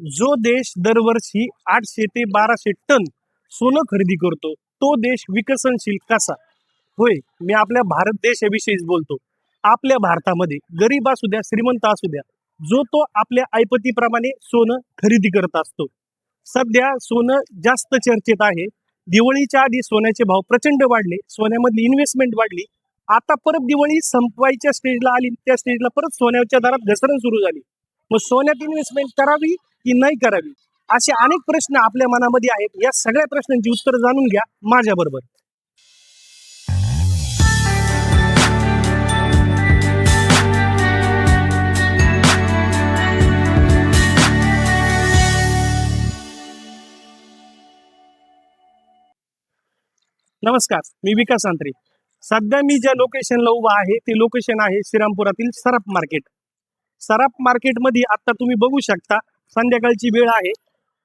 जो देश दरवर्षी आठशे ते बाराशे टन सोनं खरेदी करतो तो देश विकसनशील कसा? होय मी आपल्या भारत देशाविषयीच बोलतो. आपल्या भारतामध्ये गरीब असू द्या श्रीमंत असू द्या जो तो आपल्या ऐपतीप्रमाणे सोनं खरेदी करत असतो. सध्या सोनं जास्त चर्चेत आहे. दिवाळीच्या आधी सोन्याचे भाव प्रचंड वाढले सोन्यामधली इन्व्हेस्टमेंट वाढली. आता परत दिवाळी संपवायच्या स्टेजला आली त्या स्टेजला परत सोन्याच्या दरात घसरण सुरू झाली. मग सोन्यात इन्व्हेस्टमेंट करावी की नाही करावी? असे अनेक प्रश्न आपल्या मनामध्ये आहेत. या सगळ्या प्रश्नांची उत्तर जाणून घ्या माझ्या बरोबर. नमस्कार मी विकास आंत्रे. सध्या मी ज्या लोकेशनला उभा आहे ते लोकेशन आहे श्रीरामपुरातील सराफ मार्केट. सराफ मार्केटमध्ये आता तुम्ही बघू शकता संध्याकाळची वेळ आहे.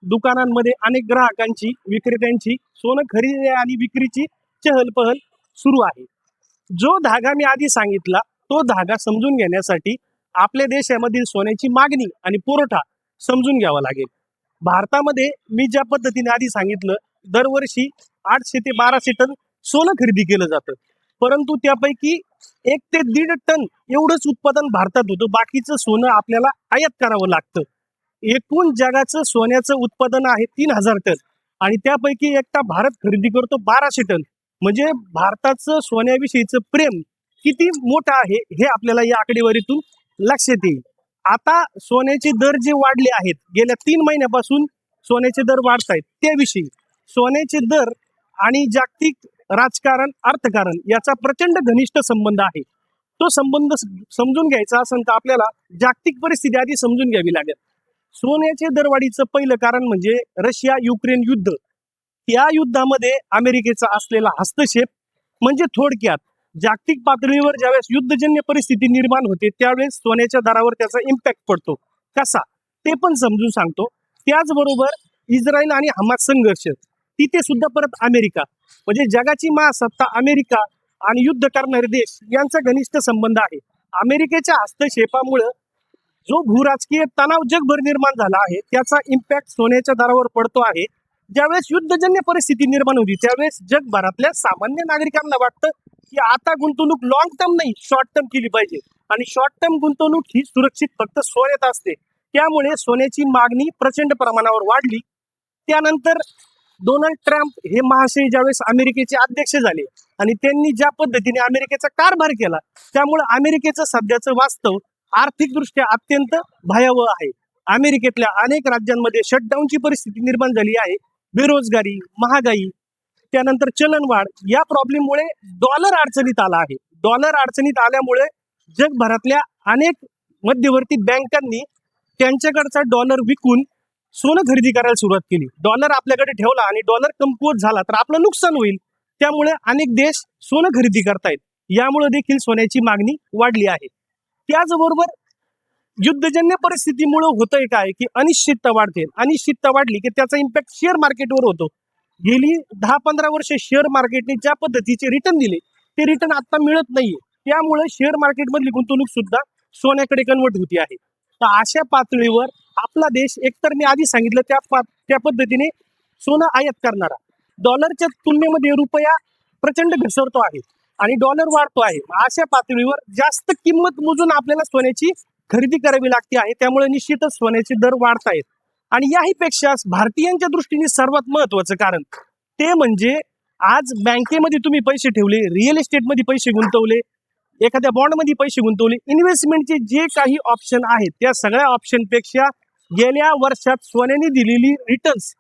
दुकानांमध्ये अनेक ग्राहकांची विक्रेत्यांची सोनं खरेदी आणि विक्रीची चहलपहल सुरू आहे. जो धागा मी आधी सांगितला तो धागा समजून घेण्यासाठी आपल्या देशामधील सोन्याची मागणी आणि पुरवठा समजून घ्यावा लागेल. भारतामध्ये मी ज्या पद्धतीने आधी सांगितलं दरवर्षी आठशे ते बाराशे टन सोनं खरेदी केलं जातं. परंतु त्यापैकी एक ते दीड टन एवढंच उत्पादन भारतात होतं. बाकीचं सोनं आपल्याला आयात करावं लागतं. एकूण जगाचं सोन्याचं उत्पादन आहे तीन हजार टन. आणि त्यापैकी एकटा भारत खरेदी करतो बाराशे टन. म्हणजे भारताचं सोन्याविषयीचं प्रेम किती मोठं आहे हे आपल्याला या आकडेवारीतून लक्षात येईल. आता सोन्याचे दर जे वाढले आहेत गेल्या तीन महिन्यापासून सोन्याचे दर वाढत आहेत. त्याविषयी सोन्याचे दर आणि जागतिक राजकारण अर्थकारण याचा प्रचंड घनिष्ठ संबंध आहे. तो संबंध समजून घ्यायचा असेल तर आपल्याला जागतिक परिस्थिती आधी समजून घ्यावी लागेल. सोन्याचे दरवाढीचं पहिलं कारण म्हणजे रशिया युक्रेन युद्ध. या युद्धामध्ये अमेरिकेचा असलेला हस्तक्षेप म्हणजे थोडक्यात जागतिक पातळीवर ज्यावेळेस युद्धजन्य परिस्थिती निर्माण होते त्यावेळेस सोन्याच्या दरावर त्याचा इम्पॅक्ट पडतो. कसा? ते पण समजून सांगतो. त्याचबरोबर इस्रायल आणि हमास संघर्ष. तिथे सुद्धा परत अमेरिका. म्हणजे जगाची महासत्ता अमेरिका आणि युद्ध करणारे देश यांचा घनिष्ठ संबंध आहे. अमेरिकेच्या हस्तक्षेपामुळं जो भूराजकीय तणाव जगभर निर्माण झाला आहे त्याचा इम्पॅक्ट सोन्याच्या दरावर पडतो आहे. ज्यावेळेस युद्धजन्य परिस्थिती निर्माण होती त्यावेळेस जगभरातल्या सामान्य नागरिकांना वाटतं की आता गुंतवणूक लॉंग टर्म नाही शॉर्ट टर्म केली पाहिजे. आणि शॉर्ट टर्म गुंतवणूक ही सुरक्षित फक्त सोन्यात असते. त्यामुळे सोन्याची मागणी प्रचंड प्रमाणावर वाढली. त्यानंतर डोनाल्ड ट्रम्प हे महाशय ज्यावेळेस अमेरिकेचे अध्यक्ष झाले आणि त्यांनी ज्या पद्धतीने अमेरिकेचा कारभार केला त्यामुळे अमेरिकेचं सध्याचं वास्तव आर्थिकदृष्ट्या अत्यंत भयावह आहे. अमेरिकेतल्या अनेक राज्यांमध्ये शटडाऊनची परिस्थिती निर्माण झाली आहे. बेरोजगारी महागाई त्यानंतर चलनवाढ या प्रॉब्लेममुळे डॉलर अडचणीत आला आहे. डॉलर अडचणीत आल्यामुळे जगभरातल्या अनेक मध्यवर्ती बँकांनी त्यांच्याकडचा डॉलर विकून सोनं खरेदी करायला सुरुवात केली. डॉलर आपल्याकडे ठेवला आणि डॉलर कमकुवत झाला तर आपलं नुकसान होईल. त्यामुळे अनेक देश सोनं खरेदी करतायत. यामुळे देखील सोन्याची मागणी वाढली आहे. त्याचबरोबर युद्धजन्य परिस्थितीमुळे होतंय काय की अनिश्चितता वाढते. अनिश्चितता वाढली की त्याचा इम्पॅक्ट शेअर मार्केटवर होतो. गेली दहा पंधरा वर्ष शेअर मार्केटने ज्या पद्धतीचे रिटर्न दिले ते रिटर्न आता मिळत नाहीये. त्यामुळे शेअर मार्केटमधली गुंतवणूक सुद्धा सोन्याकडे कन्वर्ट होती आहे. तर अशा पातळीवर आपला देश एकतर मी आधी सांगितलं त्या त्या पद्धतीने सोनं आयात करणारा. डॉलरच्या तुलनेमध्ये रुपया प्रचंड घसरतो आहे. आणि डॉलर वाढतो आहे. अशा पातळीवर जास्त किंमत मोजून आपल्याला सोन्याची खरेदी करावी लागते आहे. त्यामुळे निश्चितच सोन्याचे दर वाढत आहेत. आणि याही पेक्षा भारतीयांच्या दृष्टीने सर्वात महत्वाचं कारण ते म्हणजे आज बँकेमध्ये तुम्ही पैसे ठेवले रिअल इस्टेटमध्ये पैसे गुंतवले एखाद्या बॉन्डमध्ये पैसे गुंतवले इन्व्हेस्टमेंटचे जे काही ऑप्शन आहेत त्या सगळ्या ऑप्शनपेक्षा गेल्या वर्षात सोन्याने दिलेली रिटर्न्स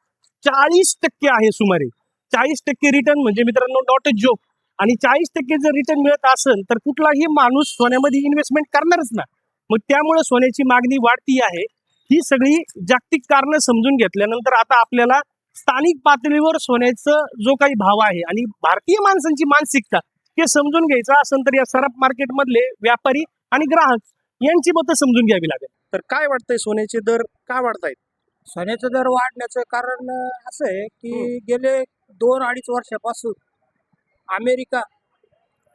चाळीस टक्के आहे सुमारे. चाळीस टक्के रिटर्न म्हणजे मित्रांनो नॉट अ जोक आणि चाळीस टक्के जर रिटर्न मिळत असेल तर कुठलाही माणूस सोन्यामध्ये इन्व्हेस्टमेंट करणारच ना मग त्यामुळे सोन्याची मागणी वाढती आहे. ही सगळी जागतिक कारणं समजून घेतल्यानंतर आता आपल्याला स्थानिक पातळीवर सोन्याचं जो काही भाव आहे आणि भारतीय माणसांची मानसिकता हे समजून घ्यायचं असेल तर या सराफ मार्केटमधले व्यापारी आणि ग्राहक यांची मतं समजून घ्यावी लागेल. तर काय वाटतंय सोन्याचे दर? का वाढतायत? सोन्याचा दर वाढण्याचं कारण असं आहे की गेले दोन अडीच वर्षापासून अमेरिका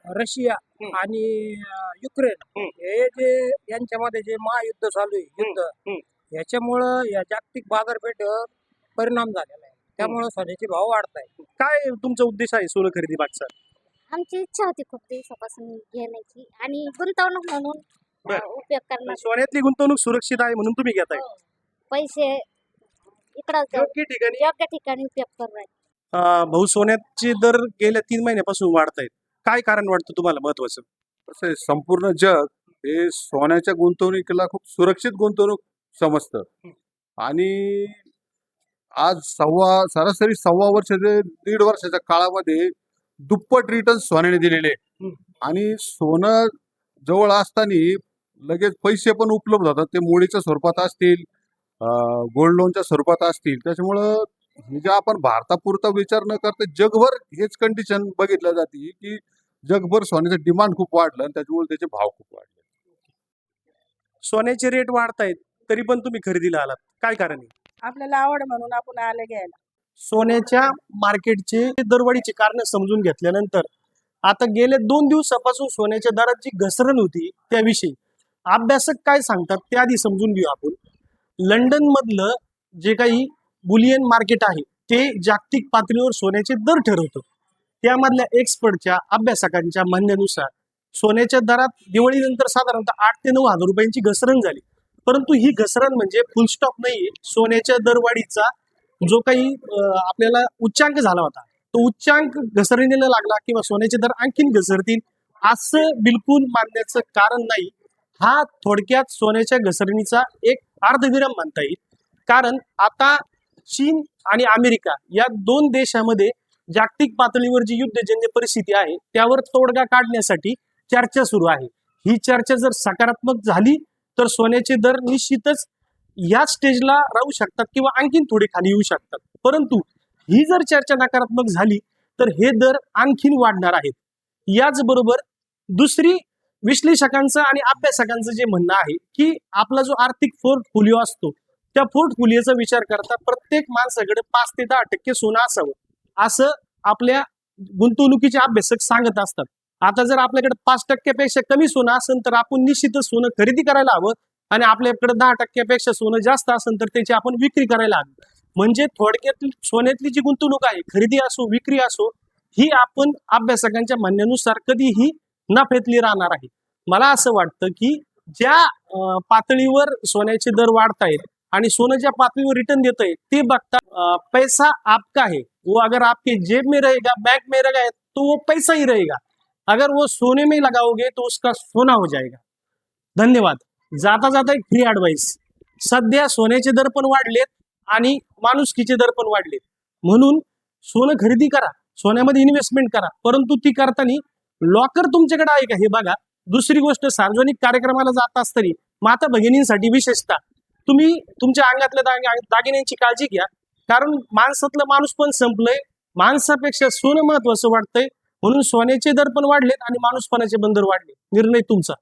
रशिया. आणि युक्रेन. हे जे यांच्यामध्ये जे महायुद्ध चालू आहे युद्ध. याच्यामुळं या जागतिक बाजारपेठेवर परिणाम झालेला आहे. त्यामुळं सोन्याचे भाव वाढत आहे काय तुमचा उद्देश आहे सोनं खरेदी मागचा आमची इच्छा होती खूप दिवसापासून घेण्याची आणि गुंतवणूक म्हणून उपयोग करणार. सोन्यातली गुंतवणूक सुरक्षित आहे म्हणून तुम्ही घेताय. पैसे इकडं योग्य ठिकाणी योग्य ठिकाणी उपयोग करणार. भाऊ सोन्याचे दर गेल्या तीन महिन्यापासून वाढत आहेत काय कारण वाटतं तुम्हाला महत्वाचं? कसं आहे संपूर्ण जग हे सोन्याच्या गुंतवणुकीला खूप सुरक्षित गुंतवणूक समजतं. आणि आज सव्वा सरासरी सव्वा वर्ष ते दीड वर्षाच्या काळामध्ये दुप्पट रिटर्न सोन्याने दिलेले. आणि सोनं जवळ असताना लगेच पैसे पण उपलब्ध होतात. ते मोडीच्या स्वरूपात असतील गोल्ड लोनच्या स्वरूपात असतील. त्याच्यामुळं हे जे आपण भारतापुरता विचार न करता जगभर हेच कंडिशन बघितल्या जाते की जगभर सोन्याचं डिमांड खूप वाढलं आणि त्याच्यामुळे त्याचे भाव खूप वाढले. सोन्याचे रेट वाढत आहेत तरी पण तुम्ही खरेदीला आलात. काय कारण आहे? आपल्याला आवड म्हणून आपण आले घ्यायला. सोन्याच्या मार्केटचे दरवाढीचे कारण समजून घेतल्यानंतर आता गेल्या दोन दिवसापासून सोन्याच्या दरात जी घसरण होती त्याविषयी अभ्यासक काय सांगतात ते आधी समजून घेऊ आपण. लंडन मधलं जे काही बुलियन मार्केट आहे ते जागतिक पातळीवर सोन्याचे दर ठरवतं. त्यामधल्या एक्सपर्टच्या अभ्यासकांच्या म्हणण्यानुसार सोन्याच्या दरात दिवाळीनंतर साधारणतः आठ ते नऊ हजार रुपयांची घसरण झाली. परंतु ही घसरण म्हणजे फुलस्टॉप नाही सोन्याच्या दरवाढीचा जो काही आपल्याला उच्चांक झाला होता तो उच्चांक घसरणीला लागला किंवा सोन्याचे दर आणखीन घसरतील असं बिलकुल मानण्याचं कारण नाही. हा थोडक्यात सोन्याच्या घसरणीचा एक अर्धविराम मानता येईल. कारण आता चीन आणि अमेरिका या दोन देशामध्ये जागतिक पातळीवर जी युद्धजन्य परिस्थिती आहे त्यावर तोडगा काढण्यासाठी चर्चा सुरू आहे. ही चर्चा जर सकारात्मक झाली तर सोन्याचे दर निश्चितच या स्टेजला राहू शकतात किंवा आणखीन थोडे खाली येऊ शकतात. परंतु ही जर चर्चा नकारात्मक झाली तर हे दर आणखीन वाढणार आहेत. याचबरोबर दुसरी विश्लेषकांचं आणि अभ्यासकांचं जे म्हणणं आहे की आपला जो आर्थिक पोर्टफोलिओ असतो त्या पोर्टफोलिओचा विचार करता प्रत्येक माणसाकडे पाच ते दहा टक्के सोनं असावं. असं आपल्या गुंतवणुकीचे अभ्यासक सांगत असतात. आता जर आपल्याकडे पाच टक्क्यापेक्षा कमी सोनं असेल तर आपण निश्चितच सोनं खरेदी करायला हवं आणि आपल्याकडे दहा टक्क्यापेक्षा सोनं जास्त असेल तर त्याची आपण विक्री करायला हवी. म्हणजे थोडक्यात सोन्यातली जी गुंतवणूक आहे खरेदी असो विक्री असो ही आपण अभ्यासकांच्या म्हणण्यानुसार कधीही नफ्यातली राहणार आहे. मला असं वाटतं की ज्या पातळीवर सोन्याचे दर वाढत आहेत आणि सोनं ज्या पातळीवर रिटर्न देत आहे ते बघता पैसा आपका है. वो अगर आपके जेब में रहेगा बैंक में रहेगा तो वो पैसा ही रहेगा. अगर वो सोने में लगाओगे तो उसका सोना हो जाएगा. धन्यवाद. जाता जाता एक फ्री ॲडवाईस सध्या सोन्याचे दर पण वाढलेत आणि माणुसकीचे दर पण वाढलेत. म्हणून सोनं खरेदी करा सोन्यामध्ये इन्व्हेस्टमेंट करा परंतु ती करताना लॉकर तुमच्याकडे आहे का? हे बघा. दुसरी गोष्ट सार्वजनिक कार्यक्रमाला जात असताना माता भगिनींसाठी विशेषतः तुम्ही तुमच्या अंगातल्या दाग- दागिन्यांची काळजी घ्या. कारण माणसातलं माणूस पण संपलंय. माणसापेक्षा सोनं महत्वाचं वाटतंय. म्हणून सोन्याचे दर पण वाढलेत आणि माणूसपणाचे बंदर वाढले निर्णय तुमचा.